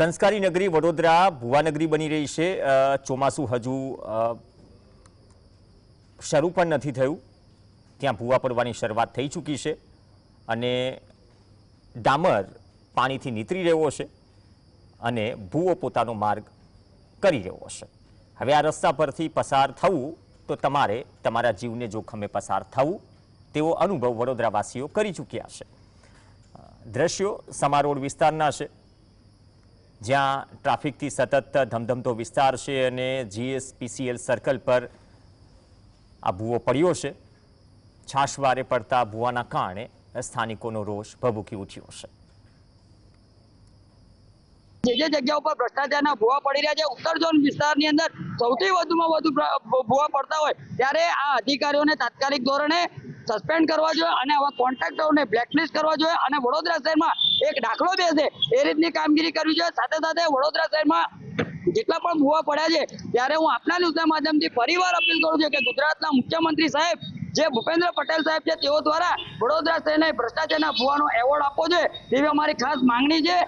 સંસ્કારી નગરી વડોદરા ભુવાનગરી બની રહી છે. ચોમાસું હજુ શરૂ પણ નથી થયું. ત્યાં ભૂવા પડવાની શરૂઆત થઈ ચૂકી છે અને ડામર પાણીથી નીતરી રહ્યો છે અને ભૂવો પોતાનો માર્ગ કરી રહ્યો છે. હવે આ રસ્તા પરથી પસાર થવું તો તમારે તમારા જીવને જોખમે પસાર થવું તેવો અનુભવ વડોદરાવાસીઓ કરી ચૂક્યા છે. દ્રશ્યો સમારોડ વિસ્તારના છે. જ્યાં ટ્રાફિકથી સતત ધમધમતો વિસ્તાર છે અને જીએસપીસીએલ સર્કલ પર આ ભૂવો પડ્યો છે. છાશવારે પડતા ભૂવાના કારણે સ્થાનિકોનો રોષ ભભૂકી ઉઠ્યો છે. જે જે જગ્યા ઉપર ભ્રષ્ટાચારના ભૂવા પડી રહ્યા છે, ઉત્તર ઝોન વિસ્તારની અંદર સૌથી વધુમાં વધુ ભૂવા પડતા હોય, ત્યારે આ અધિકારીઓને તાત્કાલિક ધોરણે સસ્પેન્ડ કરવા જોઈએ અને આવા કોન્ટ્રાક્ટરોને બ્લેકલિસ્ટ કરવા જોઈએ અને વડોદરા શહેરમાં એક દાખલો બેસે એ રીતની કામગીરી કરવી જોઈએ. સાથે સાથે વડોદરા શહેરમાં જેટલા પણ ભૂવા પડ્યા છે, ત્યારે હું આપના ન્યૂઝના માધ્યમથી ફરીવાર અપીલ કરું છું કે ગુજરાતના મુખ્યમંત્રી સાહેબ, જે ભૂપેન્દ્ર પટેલ સાહેબ છે, તેઓ દ્વારા વડોદરા શહેરને ભ્રષ્ટાચારના ભૂવાનો એવોર્ડ આપવો જોઈએ. તેવી અમારી ખાસ માંગણી છે.